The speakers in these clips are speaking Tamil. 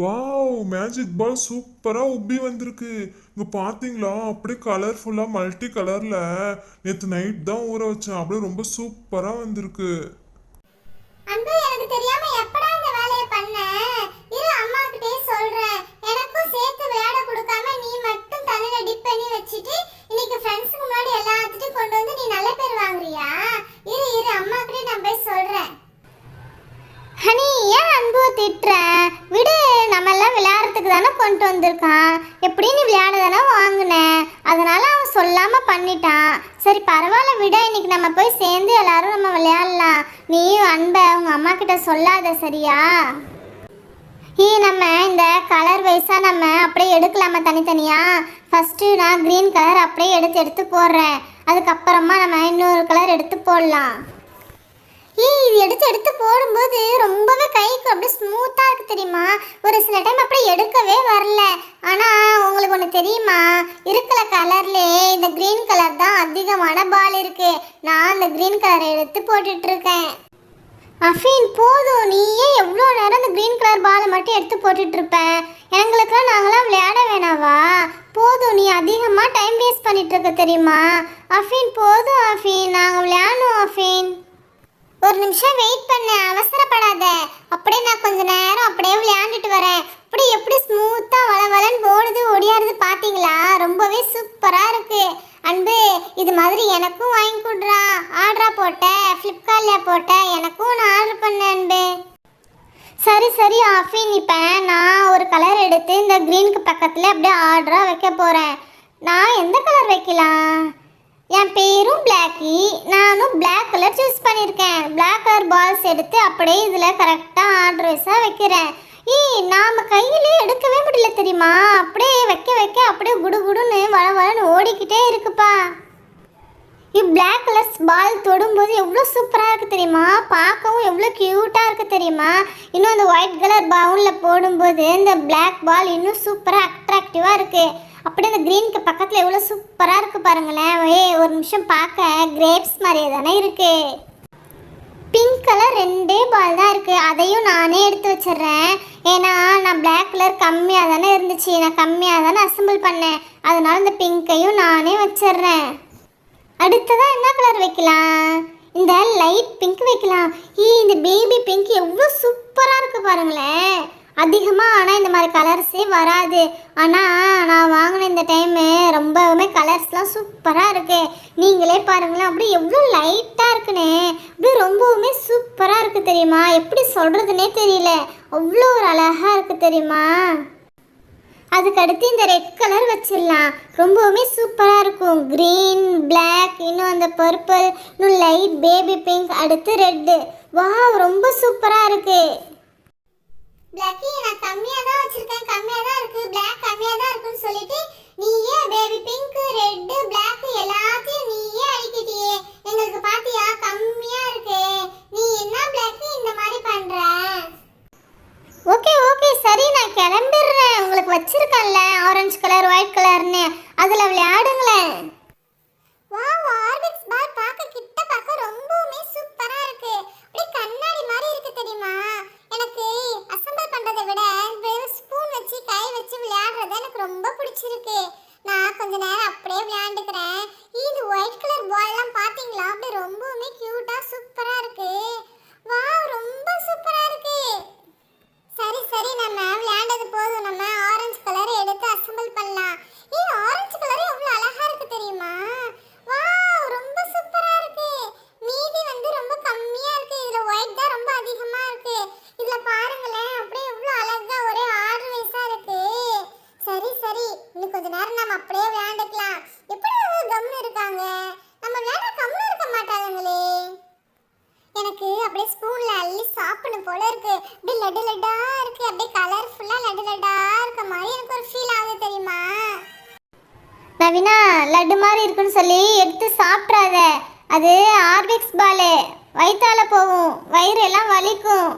வாவ் மேஜிக் பால் சூப்பரா உப்பி வந்திருக்கு. இங்க பாத்தீங்களா அப்படியே கலர்ஃபுல்லா மல்டி கலர்ல நேத்து நைட் தான் ஊற வச்சேன். அப்படியே ரொம்ப சூப்பரா வந்திருக்கு. அன்பு எனக்கு தெரியாம எப்படா இந்த வேலையை பண்ண? இரு அம்மா கிட்டே சொல்றேன். எனக்கும் சேர்த்து விளையாட கொடுக்காம நீ மட்டும் தலையில டிப் பண்ணி வச்சுட்டு இன்னைக்கு ஃப்ரெண்ட்ஸுக்கு முன்னாடி எல்லாத்துட்டையும் கொண்டு வந்து நீ நல்ல பேர் வாங்குறியா? இரு இரு அம்மா கிட்டே நான் போய் சொல்றேன். ஹனி ஏன் அன்பு திட்டுற? விடு நம்மெல்லாம் விளையாடுறதுக்கு தானே கொண்டு வந்திருக்கான்? எப்படி நீ விளையாட தானே வாங்கினேன் அதனால் அவன் சொல்லாமல் பண்ணிட்டான். சரி பரவாயில்ல விட. இன்னைக்கு நம்ம போய் சேர்ந்து எல்லாரும் நம்ம விளையாடலாம். நீயும் அன்பை உங்கள் அம்மா கிட்ட சொல்லாத சரியா? ஈ நம்ம இந்த கலர் வைஸாக நம்ம அப்படியே எடுக்கலாமா தனித்தனியாக ஃபஸ்ட்டு நான் க்ரீன் கலர் அப்படியே எடுத்து எடுத்து போடுறேன். அதுக்கப்புறமா நம்ம இன்னொரு கலர் எடுத்து போடலாம். ஏய் இது எடுத்து எடுத்து போடும்போது ரொம்பவே கைக்கு அப்படியே ஸ்மூத்தாக இருக்குது தெரியுமா? ஒரு சில டைம் அப்படியே எடுக்கவே வரல. ஆனால் உங்களுக்கு ஒன்று தெரியுமா? இருக்கிற கலர்லேயே இந்த க்ரீன் கலர் தான் அதிகமான பால் இருக்குது நான் அந்த க்ரீன் கலரை எடுத்து போட்டுட்ருக்கேன் அஃபீன் போதும். நீயே எவ்வளோ நேரம் அந்த க்ரீன் கலர் பாலை மட்டும் எடுத்து போட்டுட்ருப்பேன் எங்களுக்கெல்லாம் நாங்களாம் விளையாட வேணாவா? போதும். நீ அதிகமாக டைம் வேஸ்ட் பண்ணிகிட்ருக்க இருக்க தெரியுமா? அஃபீன் போதும் அஃபீன். நாங்கள் விளையாடணும் அஃபீன். ஒரு நிமிஷம் வெயிட் பண்ணு அவசரப்படாத. அப்படியே நான் கொஞ்ச நேரம் அப்படியே விளையாண்டுட்டு வரேன். அப்படி எப்படி ஸ்மூத்தா வள வளன்னு ஓடுது ஒடியாருது பாத்தீங்களா? ரொம்பவே சூப்பரா இருக்கு. அன்பு இது மாதிரி எனக்கும் வாங்கி கொடுறா. ஆர்டரா போட்ட ஃப்ளிப்கார்ட்ல போட்ட எனக்கும் நான் ஆர்டர் பண்ணேன் அன்பு. சரி சரி ஆஃபின் இப்போ நான் ஒரு கலர் எடுத்து இந்த க்ரீனுக்கு பக்கத்தில் அப்படியே ஆர்டராக வைக்க போகிறேன் நான் எந்த கலர் வைக்கலாம்? என் பேரும் பிளாக்கி நானும் பிளாக் கலர் சூஸ் பண்ணியிருக்கேன் பிளாக் கலர் பால்ஸ் எடுத்து அப்படியே இதில் கரெக்டாக ஆர்டர் வைஸாக வைக்கிறேன். ஈ நாம் கையிலே எடுக்கவே முடியல தெரியுமா? அப்படியே வைக்க வைக்க அப்படியே குடு குடுன்னு வள வளன்னு ஓடிக்கிட்டே இருக்குப்பா. பிளாக் கலர்ஸ் பால் தொடும்போது எவ்வளோ சூப்பராக இருக்குது தெரியுமா? பார்க்கவும் எவ்வளோ க்யூட்டாக இருக்குது தெரியுமா? இன்னும் அந்த ஒயிட் கலர் பவுனில் போடும்போது இந்த பிளாக் பால் இன்னும் சூப்பராக அட்ராக்டிவாக இருக்குது அப்படியே அந்த க்ரீனுக்கு பக்கத்தில் எவ்வளோ சூப்பராக இருக்குது பாருங்களேன். ஏ ஒரு நிமிஷம் பார்க்க. கிரேப்ஸ் மாதிரியே தானே இருக்குது பிங்க் கலர் ரெண்டே பால் தான் இருக்குது அதையும் நானே எடுத்து வச்சிடுறேன். ஏன்னா நான் பிளாக் கலர் கம்மியாக தானே இருந்துச்சு. நான் கம்மியாக தானே அசம்பிள் பண்ணேன். அதனால் இந்த பிங்க்கையும் நானே வச்சிடுறேன். அடுத்ததாக என்ன கலர் வைக்கலாம்? இந்த லைட் பிங்க் வைக்கலாம். ஈ இந்த பேபி பிங்க் எவ்வளோ சூப்பராக இருக்குது பாருங்களேன். அதிகமாக ஆனால் இந்த மாதிரி கலர்ஸே வராது. ஆனால் நான் வாங்கின இந்த டைமு ரொம்பவுமே கலர்ஸ்லாம் சூப்பராக இருக்குது நீங்களே பாருங்களேன் அப்படியே எவ்வளோ லைட்டாக இருக்குன்னு அப்படியே ரொம்பவுமே சூப்பராக இருக்குது தெரியுமா? எப்படி சொல்கிறதுனே தெரியல. அவ்வளோ ஒரு அழகாக இருக்குது தெரியுமா? அதுக்கடுத்து இந்த ரெட் கலர் வச்சிடலாம். ரொம்பவுமே சூப்பராக இருக்கும். க்ரீன் பிளாக் இன்னும் அந்த பர்பிள் இன்னும் லைட் பேபி பிங்க் அடுத்து ரெட்டு வாவ் ரொம்ப சூப்பராக இருக்குது பிளாக்கி நான் கம்மியாக தான் வச்சிருக்கேன். கம்மியாக தான் இருக்கு. Black கம்மியாக தான் இருக்குன்னு சொல்லிட்டு நீயே பேபி பிங்க் ரெட்டு Black எல்லாத்தையும் நீயே அடிக்கிட்டியே. எங்களுக்கு பாத்தியா? கம்மியாக இருக்கு. நீ என்ன பிளாக்கி இந்த மாதிரி பண்ற? ஓகே ஓகே சரி நான் கிளம்பிடுறேன். உங்களுக்கு வச்சிருக்கேன்ல ஆரஞ்சு கலர் ஒயிட் கலர்னு அதில் விளையாடுங்களேன். வாவ் ஆர்பிக்ஸ் பால் பார்க்க கிட்ட பார்க்க ரொம்பவுமே சூப்பரா இருக்கு. அப்படியே கண்ணாடி மாதிரி இருக்கு தெரியுமா? எனக்கு அசெம்பிள் பண்றதை விட வெறும் ஸ்பூன் வச்சு கை வச்சு விளையாடுறது எனக்கு ரொம்ப பிடிச்சிருக்கு. நான் கொஞ்ச நேரம் அப்படியே விளையாண்டுக்கிறேன். இது ஒயிட் கலர் பால்லாம் பாத்தீங்களா அப்படியே ரொம்பவுமே கியூட்டா சூப்பரா இருக்கு. வாவ் ரொம்ப சூப்பரா இருக்கு. சரி சரி நம்ம விளையாண்டது போதும். நம்ம ஆரஞ்சு கலர் எடுத்து அசெம்பிள் பண்ணலாம் ஏய் ஆரஞ்சு கலர் எவ்வளவு அழகா இருக்கு தெரியுமா வாவ் ரொம்ப சூப்பரா இருக்கு மீதி வந்து ரொம்ப கம்மியா இருக்கு இதுல ஒயிட் தான் ரொம்ப அதிகமா இருக்கு இதுல பாருங்களேன் அப்படியே எவ்வளவு அழகா ஒரே ஆர்டர் வைஸா இருக்கு சரி சரி இன்னும் கொஞ்ச நேரம் நம்ம அப்படியே விளையாண்டுக்கலாம். எப்படி கம்னு இருக்காங்க? நம்ம விளையாட கம்னு இருக்க மாட்டாங்களே எனக்கு அப்படியே ஸ்பூன்ல அள்ளி சாப்பிடணும் போல இருக்கு. அப்படியே லட்டு லட்டா இருக்கு. அப்படியே கலர்ஃபுல்லா லட்டு லட்டா இருக்க மாதிரி எனக்கு ஒரு ஃபீல் ஆகுது தெரியுமா? நவீனா லட்டு மாதிரி இருக்குன்னு சொல்லி எடுத்து சாப்பிட்றாத அது ஆர்பிக்ஸ் பாலு. வயிற்றால போகும். வயிறு எல்லாம் வலிக்கும்.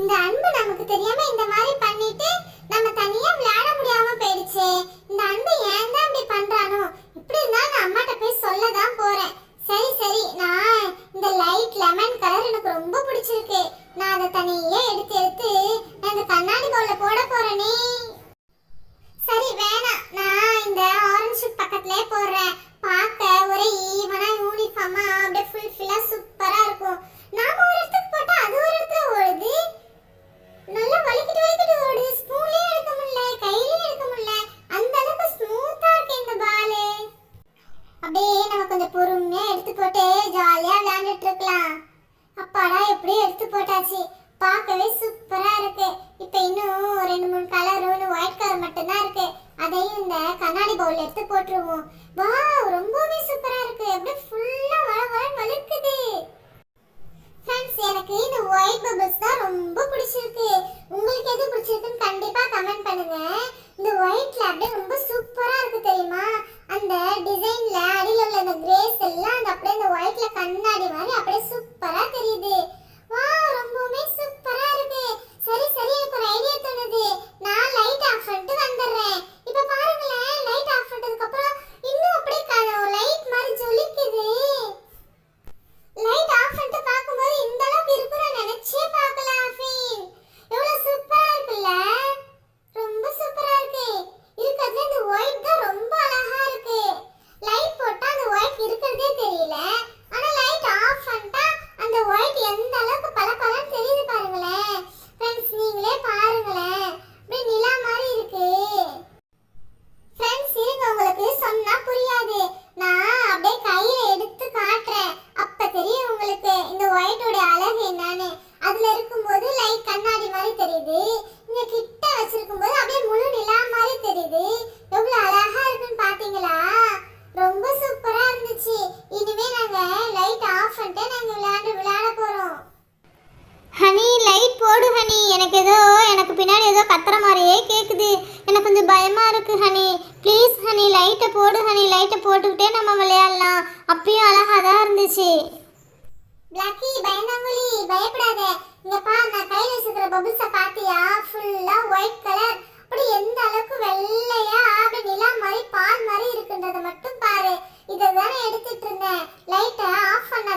இந்த அன்பு நமக்கு தெரியாம இந்த மாதிரி பண்ணிட்டு நம்ம தனியா விளையாட முடியாம போயிடுச்சு இந்த அன்பு ஏன் தான் இப்படி பண்றானோ இப்படி இருந்தா நான் அம்மாட்ட போய் சொல்ல தான் போறேன் சரி சரி நான் இந்த லைட் லெமன் கலர் எனக்கு ரொம்ப பிடிச்சிருக்கு நான் அதை தனியே எடுத்து எடுத்து நான் இந்த கண்ணாடி பவுல கண்ணாடி பவுல் எடுத்து போட்டுருவோம். வா ரொம்பவே சூப்பரா இருக்கு. அப்படியே ஃபுல்லா வள வள வழுக்குது ஃப்ரெண்ட்ஸ் எனக்கு இந்த ஒயிட் பபிள்ஸ் தான் ரொம்ப பிடிச்சிருக்கு உங்களுக்கு எது பிடிச்சிருக்குன்னு கண்டிப்பா கமெண்ட் பண்ணுங்க இந்த ஒயிட்ல அப்படியே ரொம்ப சூப்பரா இருக்கு தெரியுமா அந்த டிசைன்ல அடியில உள்ள அந்த கிரேஸ் எல்லாம் அந்த அப்படியே இந்த ஒயிட்ல கண்ணாடி மாதிரி அப்படியே சூப்பரா தெரியுது வாவ் ரொம்பவுமே சூப்பரா இருக்கு சரி சரி எனக்கு ஒரு ஐடியா தோணுது நான் லைட் ஆஃப் பண்ணிட்டு வந்துடுறேன் இப்போ பாருங்களேன் லைட் ஆஃப் பண்ணதுக்கு அப்புறம் இன்னும் அப்படியே லைட் மாதிரி ஜொலிக்குது லைட் ஆஃப் பண்ணிட்டு பார்க்கும்போது இந்த அளவுக்கு இருக்கும் நான் நினைச்சே பார்க்கல ஆஃபீன் எவ்வளவு சூப்பரா இருக்குல்ல ரொம்ப சூப்பரா இருக்கு இருக்கிறதுல இந்த ஒயிட் தான் ரொம்ப அழகா இருக்கு லைட் போட்டா அந்த ஒயிட் இருக்கிறதே தெரியல ஆனா லைட் ஆஃப் பண்ணிட்டா அந்த ஒயிட் எந்த அளவுக்கு பளபளன்னு தெரியுது பாருங்களேன் ஃப்ரெண்ட்ஸ் நீங்களே பாருங்களேன் அப்படியே நிலா மாதிரி இருக்கு ஃப்ரெண்ட்ஸ் இருங்க உங்களுக்கு சொன்னா புரியாது நான் அப்படியே கையில எடுத்து காட்டுறேன் அப்ப தெரியும் உங்களுக்கு இந்த ஒயிட்டோட அழகு என்னன்னு அதுல இருக்கும்போது லைட் கண்ணாடி மாதிரி தெரியுது. இங்க கிட்ட வச்சிருக்கும் போது அப்படியே முழு நிலா மாதிரி தெரியுது. எவ்வளவு அழகா இருக்குன்னு பாத்தீங்களா? ரொம்ப சூப்பரா இருந்துச்சு. இனிமே நாங்க லைட் ஆஃப் பண்ணிட்டு நாங்க விளையாண்டு விளையாட போறோம். ஹனி லைட் போடு ஹனி எனக்கு ஏதோ எனக்கு பின்னாடி ஏதோ கத்துற மாதிரியே கேக்குது. எனக்கு கொஞ்சம் பயமா இருக்கு ஹனி ப்ளீஸ் ஹனி லைட்டை போடு ஹனி லைட்டை போட்டுக்கிட்டே நம்ம விளையாடலாம். அப்பயும் அழகா தான் இருந்துச்சு. பிளாக்கி பயந்தாங்குழி பயப்படாத. இங்க பா நான் கையில வச்சிருக்கிற பபுள்ஸ பாத்தியா ஃபுல்லா ஒயிட் கலர் அப்படி எந்த அளவுக்கு வெள்ளையா அப்படி நிலா மாதிரி பால் மாதிரி இருக்குன்றத மட்டும் பாரு. இதை தானே எடுத்துட்டு இருந்தேன். லைட்டை ஆஃப் பண்ண